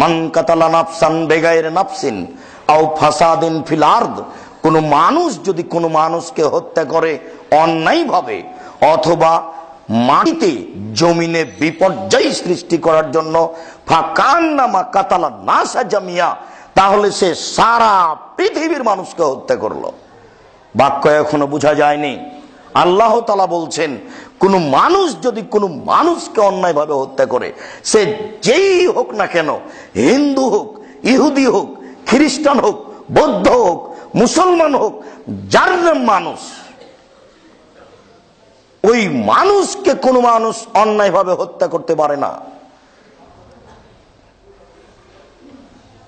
মান নাফসান বেগায়ের নাফসিন কোন মানুষ যদি কোনো মানুষকে হত্যা করে অন্যায়ভাবে অথবা মাটিতে জমিনে বিপর্যয় সৃষ্টি করার জন্য নাসা তাহলে সে সারা পৃথিবীর মানুষকে হত্যা করল। বাক্য এখনও বোঝা যায়নি। আল্লাহ তালা বলছেন, কোন মানুষ যদি কোনো মানুষকে অন্যায়ভাবে হত্যা করে, সে যেই হোক না কেন, হিন্দু হোক, ইহুদি হোক, খ্রিস্টান হোক, বৌদ্ধ হোক, মুসলমান হোক, যার মানুষ, ওই মানুষকে কোনো মানুষ অন্যায়ভাবে হত্যা করতে পারে না।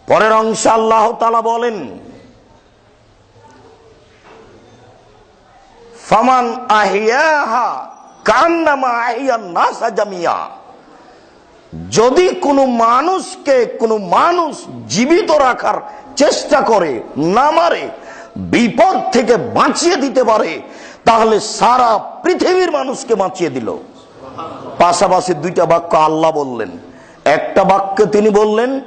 পরের অংশে আল্লাহ তালা বলেন ফামান আহিয়াহা কান্নামা আহিয়া নাসা জামিয়া। যদি কোনো মানুষকে, কোনো মানুষ জীবিত রাখার চেষ্টা করে, না মারে, বিপদ থেকে বাঁচিয়ে দিতে পারে, তাহলে সারা পৃথিবীর মানুষকে বাঁচিয়ে দিল। পাশাপাশি দুইটা বাক্য আল্লাহ বললেন। একটা বাক্য তিনি বললেন,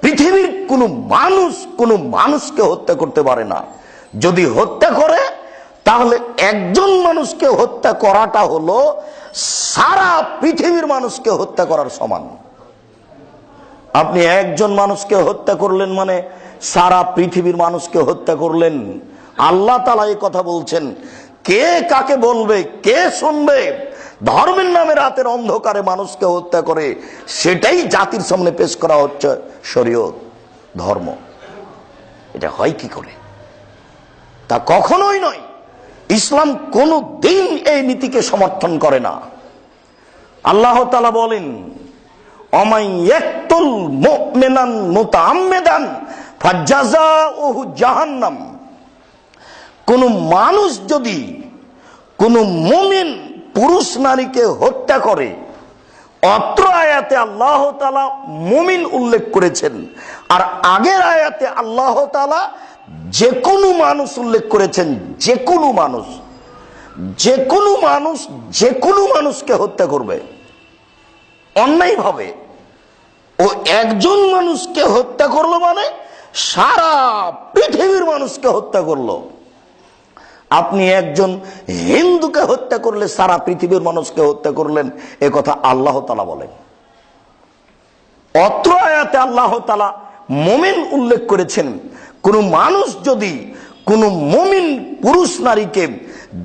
পৃথিবীর কোনো মানুষ কোনো মানুষকে হত্যা করতে পারে না। যদি হত্যা করে তাহলে একজন মানুষকে হত্যা করাটা হলো সারা পৃথিবীর মানুষকে হত্যা করার সমান। আপনি একজন মানুষকে হত্যা করলেন মানে সারা পৃথিবীর মানুষকে হত্যা করলেন। আল্লাহ তালা এই কথা বলছেন, কে কাকে বলবে, কে শুনবে? ধর্মের নামে রাতের অন্ধকারে মানুষকে হত্যা করে, সেটাই জাতির সামনে পেশ করা হচ্ছে শরীয়ত, ধর্ম। এটা হয় কি করে? তা কখনোই নয়। ইসলাম কোনো দিন এই নীতিকে সমর্থন করে না। আল্লাহ তালা বলেন জাহান্নাম। কোন মানুষ যদি কোন মুমিন পুরুষ নারীকে হত্যা করে, অত্র আয়াতে আল্লাহ তালা মুমিন উল্লেখ করেছেন, আর আগের আয়াতে আল্লাহ তালা যে কোনো মানুষ উল্লেখ করেছেন যে কোনো মানুষ যে কোনো মানুষ যে কোনো মানুষকে হত্যা করবে। অন্যায়ভাবে। ও একজন মানুষকে হত্যা করল মানে সারা পৃথিবীর মানুষকে হত্যা করল। আপনি একজন হিন্দুকে হত্যা করলে সারা পৃথিবীর মানুষকে হত্যা করলেন, এ কথা আল্লাহ তালা বলেন। অত্র আয়াতে আল্লাহ তালা মোমেন উল্লেখ করেছেন কোন মানুষ যদি কোন মমিন পুরুষ নারীকে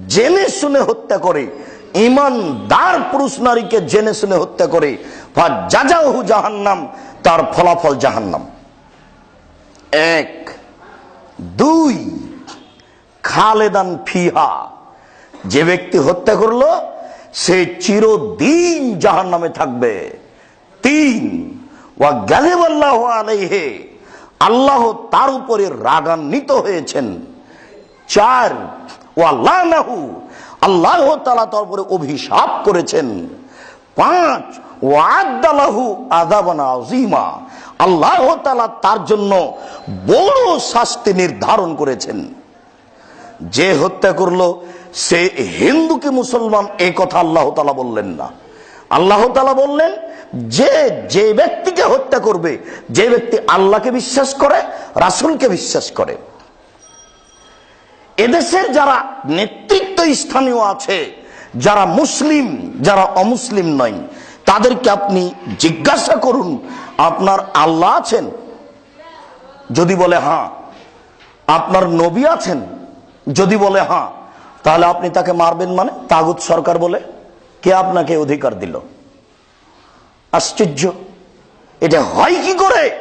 জেনে শুনে হত্যা করে, ইমানদার পুরুষ নারীকে জেনে শুনে হত্যা করে বা যা যাজাহু জাহান্নাম, তার ফলাফল জাহান্নাম। এক। দুই। খালেদান ফিহা, যে ব্যক্তি হত্যা করল, সে চিরদিন জাহান নামে থাকবে। তিন। ওয়া গালেবাল্লাহ আলাইহে আল্লাহ তার উপরে রাগান্বিত হয়েছেন। চার ও আল্লাহ আল্লাহ তালা তার উপরে অভিশাপ করেছেন। পাঁচ ও আদালাহু আদাবানা আল্লাহ তালা তার জন্য বড় শাস্তি নির্ধারণ করেছেন। যে হত্যা করল, সে হিন্দু কি মুসলমান এই কথা আল্লাহ তালা বললেন না। আল্লাহ তালা বললেন যে যে ব্যক্তিকে হত্যা করবে, যে ব্যক্তি আল্লাহকে বিশ্বাস করে, রাসুলকে বিশ্বাস করে। এদেশের যারা নেতৃত্ব স্থানীয় আছে, যারা মুসলিম, যারা অমুসলিম নয়, তাদেরকে আপনি জিজ্ঞাসা করুন, আপনার আল্লাহ আছেন? যদি বলে হ্যাঁ আপনার নবী আছেন? যদি বলে হ্যাঁ তাহলে আপনি তাকে মারবেন মানে? তাগুত সরকার বলে, কে আপনাকে অধিকার দিল? আশ্চর্য। এটা হয় কি করে?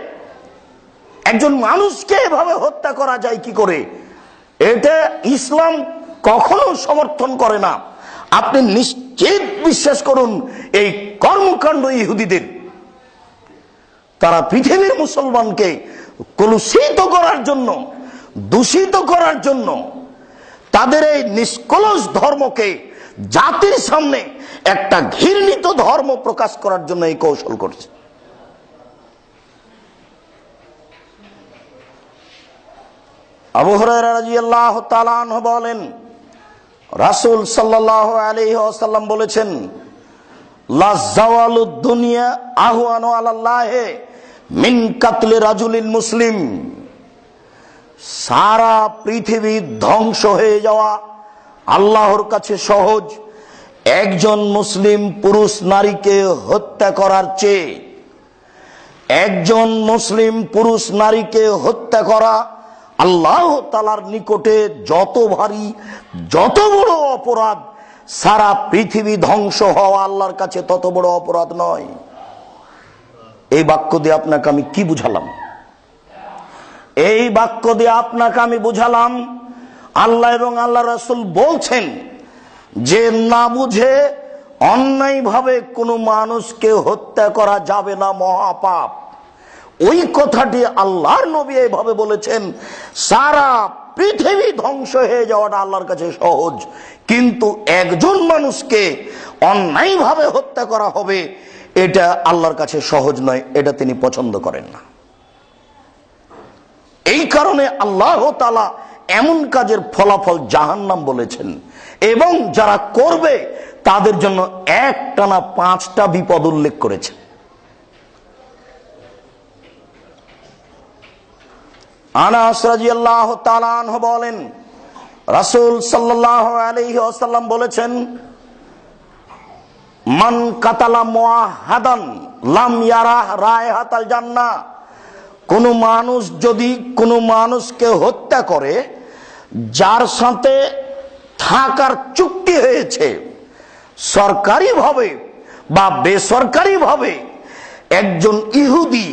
একজন মানুষকে এভাবে হত্যা করা যায় কি করে? এটা ইসলাম কখনো সমর্থন করে না। আপনি নিশ্চিত বিশ্বাস করুন, এই কর্মকাণ্ড ইহুদিদের। তারা পৃথিবীর মুসলমানকে কলুষিত করার জন্য, দূষিত করার জন্য, তাদের এই নিষ্কলস ধর্মকে জাতির সামনে একটা ঘৃণিত ধর্ম প্রকাশ করার জন্য এই কৌশল করছে। বলেন, রাসুল সাল্লাহ আলী আসাল্লাম বলেছেন দুনিয়া আহ্বানো আল্লাহে মিন কাতলে রাজুলিন মুসলিম। সারা পৃথিবী ধ্বংস হয়ে যাওয়া আল্লাহর কাছে সহজ। একজন মুসলিম পুরুষ নারীকে হত্যা করার চেয়ে একজন মুসলিম পুরুষ নারীকে হত্যা করা আল্লাহ তালার নিকটে যত ভারী, যত বড় অপরাধ, সারা পৃথিবী ধ্বংস হওয়া আল্লাহর কাছে তত বড় অপরাধ নয়। এই বাক্য দিয়ে আপনাকে আমি কি বুঝালাম? এই বাক্য দিয়ে আপনাকে আমি বুঝালাম আল্লাহ এবং আল্লাহ রসুল বলছেন যে না বুঝে অন্যায়ভাবে কোনো মানুষকে হত্যা করা যাবে না, মহাপাপ। ওই কথাটি আল্লাহর নবী এইভাবে বলেছেন, সারা পৃথিবী ধ্বংস হয়ে যাওয়াটা আল্লাহর কাছে সহজ। কিন্তু একজন মানুষকে অন্যায়ভাবে হত্যা করা হবে, এটা আল্লাহর কাছে সহজ নয়, এটা তিনি পছন্দ করেন না। এই কারণে আল্লাহ তালা এমন কাজের ফলাফল জাহান্নাম বলেছেন। এবং যারা করবে, তাদের জন্য একটানা পাঁচটা বিপদ উল্লেখ করেছে। আনাস রাজিয়াল্লাহ তালান বলেন, রাসূল সাল্লাহ আলাইহি ওয়াসাল্লাম বলেছেন, মান কাতালা মুআহাদান লাম ইয়ারা রায়হাতাল জান্নাহ। কোন মানুষ যদি কোনো মানুষকে হত্যা করে যার সাথে থাকার চুক্তি হয়েছে, সরকারিভাবে বা বেসরকারিভাবে একজন ইহুদি,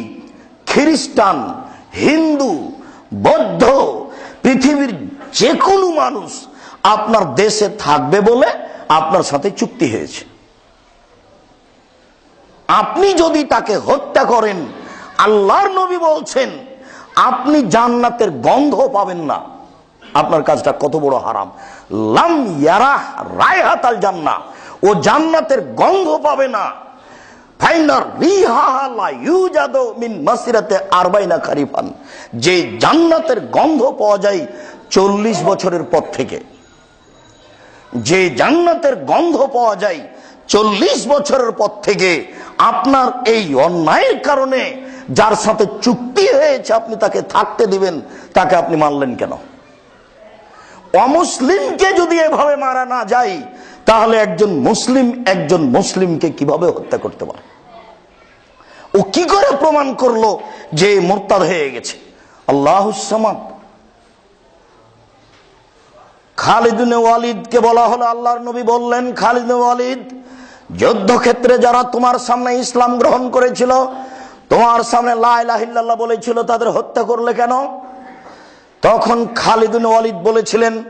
খ্রিস্টান, হিন্দু, বৌদ্ধ, পৃথিবীর যে কোনো মানুষ আপনার দেশে থাকবে বলে আপনার সাথে চুক্তি হয়েছে। আপনি যদি তাকে হত্যা করেন, আল্লাহর নবী বলছেন, আপনি জান্নাতের গন্ধ পাবেন না। আপনার কাজটা কত বড় হারাম। লাম ইয়ারাহ রায়হাতাল জান্না ও জান্নাতের গন্ধ পাবে না। যে জান্নাতের গন্ধ পাওয়া যায় চল্লিশ বছরের পর থেকে। যে জান্নাতের গন্ধ পাওয়া যায় চল্লিশ বছরের পর থেকে আপনার এই অন্যায়ের কারণে যার সাথে চুক্তি হয়েছে আপনি তাকে থাকতে দিবেন, তাকে আপনি মানলেন কেন? অমুসলিমকে যদি এভাবে মারা না যায়, তাহলে একজন মুসলিম একজন মুসলিমকে কীভাবে হত্যা করতে পারে? ও কি করে প্রমাণ করল যে মোরতাদ হয়ে গেছে? আল্লাহ খালিদিন ওয়ালিদকে বলা হলো, আল্লাহর নবী বললেন, খালিদ ওয়ালিদ, যুদ্ধক্ষেত্রে যারা তোমার সামনে ইসলাম গ্রহণ করেছিল, তোমার সামনে লাইলাহিল্লাহ বলেছিল, তাদের হত্যা করলে কেন? তখন খালিদিন ওয়ালিদ বলেছিলেন,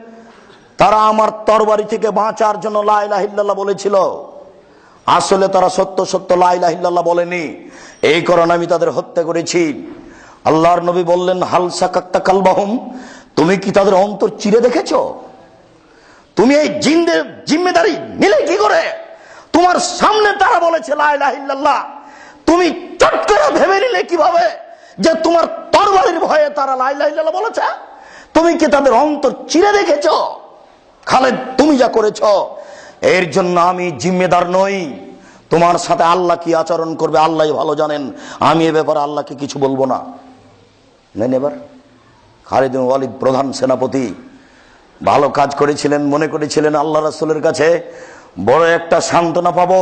তারা আমার তরবারি থেকে বাঁচার জন্য লাইলাহিল্লাহ বলেছিল। আসলে তারা সত্য সত্য লাইলাহিল্লাহ বলেনি। এই কারণে আমি তাদের হত্যা করেছি। আল্লাহর নবী বললেন হালসা সাকাত্তা কালবাহুম, তুমি কি তাদের অন্তর চিরে দেখেছ? তুমি এই জিন্দের জিম্মেদারি নিলে কি করে? তোমার সামনে তারা বলেছে লাইলাহিল্লাহ তুমি চট করে ভেবে নিলে কীভাবে যে তোমার তরবারির ভয়ে তারা লাইলাহিল্লাহ বলেছে? তুমি কি তাদের অন্তর চিরে দেখেছ? খালেদ, তুমি যা করেছ, এর জন্য আমি জিম্মেদার নই। তোমার সাথে আল্লাহ কি আচরণ করবে, আল্লাহ ভালো জানেন। আমি এ ব্যাপারে আল্লাহকে কিছু বলব না। নেন এবার। খালিদ ওয়ালিদ প্রধান সেনাপতি, ভালো কাজ করেছিলেন, মনে করেছিলেন আল্লাহ রাসুলের কাছে বড় একটা সান্ত্বনা পাবো।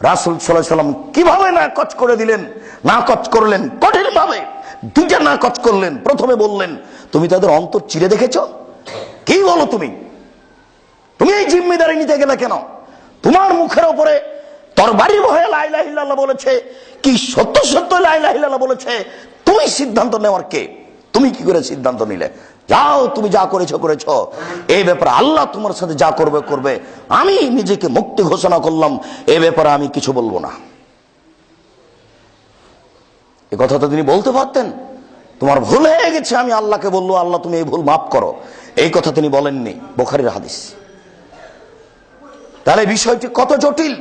রাসুল সাল্লাহ সাল্লাম কীভাবে না কচ করে দিলেন? না কচ করলেন কঠিন ভাবে দুইটা না করলেন, প্রথমে বললেন, তুমি তাদের অন্তর চিরে দেখেছ? কি বলো তুমি? তুমি এই জিম্মেদারি নিতে গেলে কেন? তোমার মুখের উপরে তরবারি ভয়ে লাইলাহিল্লাহ বলেছে, কি সত্য সত্য লাইলাহিল্লাহ বলেছে? তুমি সিদ্ধান্ত নেওয়ার কে? তুমি কি করে সিদ্ধান্ত নিলে? যাও, তুমি যা করেছ করেছ। এই ব্যাপারে আল্লাহ তোমার সাথে যা করবে করবে। আমি নিজেকে মুক্তি ঘোষণা করলাম, এ ব্যাপারে আমি কিছু বলব না। এ কথা তো তিনি বলতে পারতেন। তোমার ভুল হয়ে গেছে, আমি আল্লাহকে বলল, আল্লাহ তুমি এই ভুল মাফ করো। এই কথা তিনি বলেননি, বোখারির হাদিস। তাহলে বিষয়টি কত জটিল।